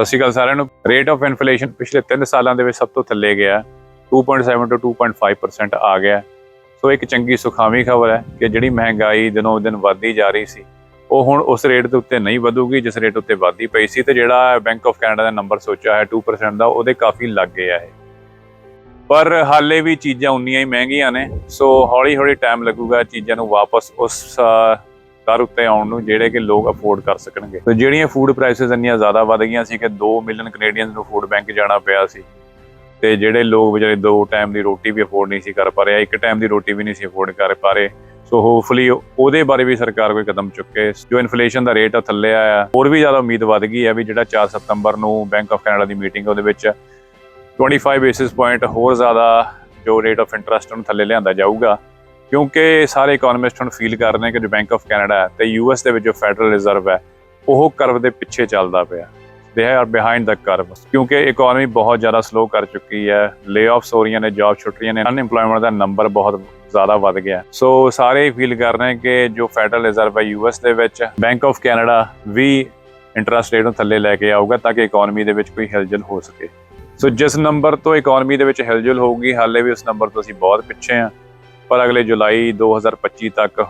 ਸਤਿ ਸ਼੍ਰੀ ਅਕਾਲ ਸਾਰਿਆਂ ਨੂੰ। ਰੇਟ ਆਫ ਇਨਫਲੇਸ਼ਨ ਪਿਛਲੇ 3 ਸਾਲਾਂ ਦੇ ਵਿੱਚ ਸਭ ਤੋਂ ਥੱਲੇ ਗਿਆ। 2.7 ਤੋਂ 2.5% ਆ ਗਿਆ। ਸੋ ਇੱਕ ਚੰਗੀ ਸੁਖਾਵੀ ਖਬਰ ਹੈ ਕਿ ਜਿਹੜੀ ਮਹਿੰਗਾਈ ਦਿਨੋਂ ਦਿਨ ਵੱਧਦੀ ਜਾ ਰਹੀ ਸੀ, ਉਹ ਹੁਣ ਉਸ ਰੇਟ ਦੇ ਉੱਤੇ ਨਹੀਂ ਵਧੂਗੀ, ਜਿਸ ਰੇਟ ਉੱਤੇ ਵੱਧਦੀ ਪਈ ਸੀ ਤੇ ਜਿਹੜਾ ਬੈਂਕ ਆਫ ਕੈਨੇਡਾ ਦਾ ਨੰਬਰ ਸੋਚਿਆ ਹੈ 2% ਦਾ, ਉਹਦੇ ਕਾਫੀ ਲੱਗ ਗਿਆ ਇਹ ਪਰ ਹਾਲੇ ਵੀ ਚੀਜ਼ਾਂ ਉਨੀਆਂ ਹੀ ਮਹਿੰਗੀਆਂ ਨੇ, ਸੋ ਹੌਲੀ ਹੌਲੀ ਟਾਈਮ ਲੱਗੂਗਾ ਚੀਜ਼ਾਂ ਨੂੰ ਵਾਪਸ ਉਸ ਅ, ਉੱਤੇ ਆਉਣ ਨੂੰ ਜਿਹੜੇ ਕਿ ਲੋਕ ਅਫੋਰਡ ਕਰ ਸਕਣਗੇ। ਤੇ ਜਿਹੜੀਆਂ ਫੂਡ ਪ੍ਰਾਈਸਸ ਇੰਨੀਆਂ ਜ਼ਿਆਦਾ ਵੱਧ ਗਈਆਂ ਸੀ ਕਿ 2 ਮਿਲੀਅਨ ਕੈਨੇਡੀਅਨਸ ਨੂੰ ਫੂਡ ਬੈਂਕ ਜਾਣਾ ਪਿਆ ਸੀ। ਤੇ ਜਿਹੜੇ ਲੋਕ ਵਿਚਾਰੇ ਦੋ ਟਾਈਮ ਦੀ ਰੋਟੀ ਵੀ ਅਫੋਰਡ ਨਹੀਂ ਸੀ ਕਰ ਪਾ ਰਹੇ ਇੱਕ ਟਾਈਮ ਦੀ ਰੋਟੀ ਵੀ ਨਹੀਂ ਸੀ ਅਫੋਰਡ ਕਰ ਪਾ ਰਹੇ। ਸੋ ਹੋਪਫੁਲੀ ਉਹਦੇ ਬਾਰੇ ਵੀ ਸਰਕਾਰ ਕੋਈ ਕਦਮ ਚੁੱਕੇ। ਜੋ ਇਨਫਲੇਸ਼ਨ ਦਾ ਰੇਟ ਆ ਥੱਲੇ ਆਇਆ। ਹੋਰ ਵੀ ਜ਼ਿਆਦਾ ਉਮੀਦ ਵੱਧ ਗਈ ਹੈ ਵੀ ਜਿਹੜਾ 4 ਸਤੰਬਰ ਨੂੰ ਬੈਂਕ ਆਫ ਕੈਨੇਡਾ ਦੀ ਮੀਟਿੰਗ ਉਹਦੇ ਵਿੱਚ 25 ਬੇਸਿਸ ਪੁਆਇੰਟ ਹੋਰ ਜ਼ਿਆਦਾ ਜੋ ਰੇਟ ਆਫ ਇੰਟਰਸਟ ਨੂੰ ਥੱਲੇ ਲਿਆਂਦਾ ਜਾਊਗਾ। ਕਿਉਂਕਿ ਸਾਰੇ ਇਕਨੋਮਿਸਟ ਹੁਣ ਫੀਲ ਕਰ ਰਹੇ ਕਿ ਜੋ ਬੈਂਕ ਆਫ ਕੈਨੇਡਾ ਹੈ ਤੇ ਯੂਐਸ ਦੇ ਵਿੱਚ ਜੋ ਫੈਡਰਲ ਰਿਜ਼ਰਵ ਹੈ, ਉਹ ਕਰਵ ਦੇ ਪਿੱਛੇ ਚੱਲਦਾ ਪਿਆ। They are behind the curve ਕਿਉਂਕਿ ਇਕਨੋਮੀ ਬਹੁਤ ਜ਼ਿਆਦਾ ਸਲੋ ਕਰ ਚੁੱਕੀ ਹੈ। ਲੇਆਫਸ ਹੋ ਰਹੀਆਂ ਨੇ ਜੌਬ ਛੁੱਟ ਰਹੀਆਂ ਨੇ ਅਨਇੰਪਲੋਇਮੈਂਟ ਦਾ ਨੰਬਰ ਬਹੁਤ ਜ਼ਿਆਦਾ ਵੱਧ ਗਿਆ ਸੋ ਸਾਰੇ ਫੀਲ ਕਰ ਰਹੇ ਕਿ ਜੋ ਫੈਡਰਲ ਰਿਜ਼ਰਵ ਹੈ ਯੂਐਸ ਦੇ ਵਿੱਚ ਬੈਂਕ ਆਫ ਕੈਨੇਡਾ ਵੀ ਇੰਟਰਸਟ ਰੇਟ ਨੂੰ ਥੱਲੇ ਲੈ ਕੇ ਆਊਗਾ ਤਾਂ ਕਿ ਇਕਨੋਮੀ ਦੇ ਵਿੱਚ ਕੋਈ ਹਿਲਜੁਲ ਹੋ ਸਕੇ। ਸੋ ਜਿਸ ਨੰਬਰ ਤੋਂ ਇਕਨੋਮੀ ਦੇ ਵਿੱਚ ਹਿਲਜੁਲ ਹੋਊਗੀ, ਹਾਲੇ ਵੀ ਉਸ ਨੰਬਰ ਤੋਂ ਅਸੀਂ ਬਹੁਤ ਪਿੱਛੇ ਹਾਂ। ਪਰ ਅਗਲੇ ਜੁਲਾਈ 2025 ਤੱਕ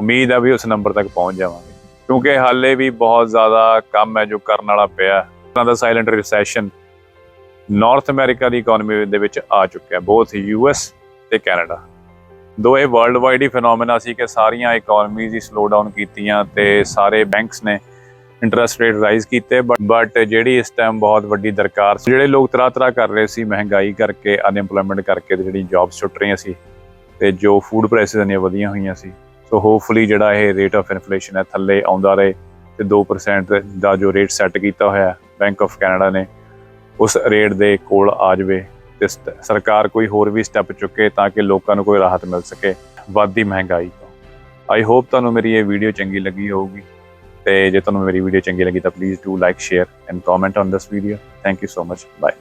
ਉਮੀਦ ਹੈ ਵੀ ਉਸ ਨੰਬਰ ਤੱਕ ਪਹੁੰਚ ਜਾਵਾਂਗੇ। ਕਿਉਂਕਿ ਹਾਲੇ ਵੀ ਬਹੁਤ ਜ਼ਿਆਦਾ ਕੰਮ ਹੈ ਜੋ ਕਰਨ ਵਾਲਾ ਪਿਆ ਉਹਨਾਂ ਦਾ ਸਾਇਲੈਂਟ ਰਿਸੈਸ਼ਨ ਨਾਰਥ ਅਮਰੀਕਾ ਦੀ ਇਕਨੋਮੀ ਦੇ ਵਿੱਚ ਆ ਚੁੱਕਿਆ ਬੋਥ ਯੂਐਸ ਤੇ ਕੈਨੇਡਾ ਦੋ ਇਹ ਵਰਲਡ ਵਾਈਡ ਹੀ ਫੀਨੋਮੀਨਾ ਸੀ ਕਿ ਸਾਰੀਆਂ ਇਕਨੋਮੀਜ਼ ਹੀ ਸਲੋ ਡਾਊਨ ਕੀਤੀਆਂ ਤੇ ਸਾਰੇ ਬੈਂਕਸ ਨੇ ਇੰਟਰਸਟ ਰੇਟ ਰਾਈਜ਼ ਕੀਤੇ ਬਟ ਜਿਹੜੀ ਇਸ ਟਾਈਮ ਬਹੁਤ ਵੱਡੀ ਦਰਕਾਰ ਸੀ, ਜਿਹੜੇ ਲੋਕ ਤਰਾ ਤਰਾ ਕਰ ਰਹੇ ਸੀ ਮਹਿੰਗਾਈ ਕਰਕੇ ਅਨਇੰਪਲੋਇਮੈਂਟ ਕਰਕੇ ਤੇ ਜਿਹੜੀ ਜੌਬਸ ਛੁੱਟ ਰਹੀਆਂ ਸੀ ਤੇ ਜੋ ਫੂਡ ਪ੍ਰਾਈਸਸ ਇੰਨੀਆਂ ਵਧੀਆਂ ਹੋਈਆਂ ਸੀ ਸੋ ਹੋਪਫੁਲੀ ਜਿਹੜਾ ਇਹ ਰੇਟ ਆਫ ਇਨਫਲੇਸ਼ਨ ਹੈ, ਥੱਲੇ ਆਉਂਦਾ ਰਹੇ ਤੇ 2% ਦਾ ਜੋ ਰੇਟ ਸੈੱਟ ਕੀਤਾ ਹੋਇਆ ਬੈਂਕ ਆਫ ਕੈਨੇਡਾ ਨੇ, ਉਸ ਰੇਟ ਦੇ ਕੋਲ ਆ ਜਾਵੇ ਤੇ ਸ- ਸਰਕਾਰ ਕੋਈ ਹੋਰ ਵੀ ਸਟੈਪ ਚੁੱਕੇ ਤਾਂ ਕਿ ਲੋਕਾਂ ਨੂੰ ਕੋਈ ਰਾਹਤ ਮਿਲ ਸਕੇ ਵੱਧਦੀ ਮਹਿੰਗਾਈ ਤੋਂ। ਆਈ ਹੋਪ ਤੁਹਾਨੂੰ ਮੇਰੀ ਇਹ ਵੀਡੀਓ ਚੰਗੀ ਲੱਗੀ ਹੋਊਗੀ ਤੇ ਜੇ ਤੁਹਾਨੂੰ ਮੇਰੀ ਵੀਡੀਓ ਚੰਗੀ ਲੱਗੀ ਤਾਂ please do like share and comment on this video thank you so much bye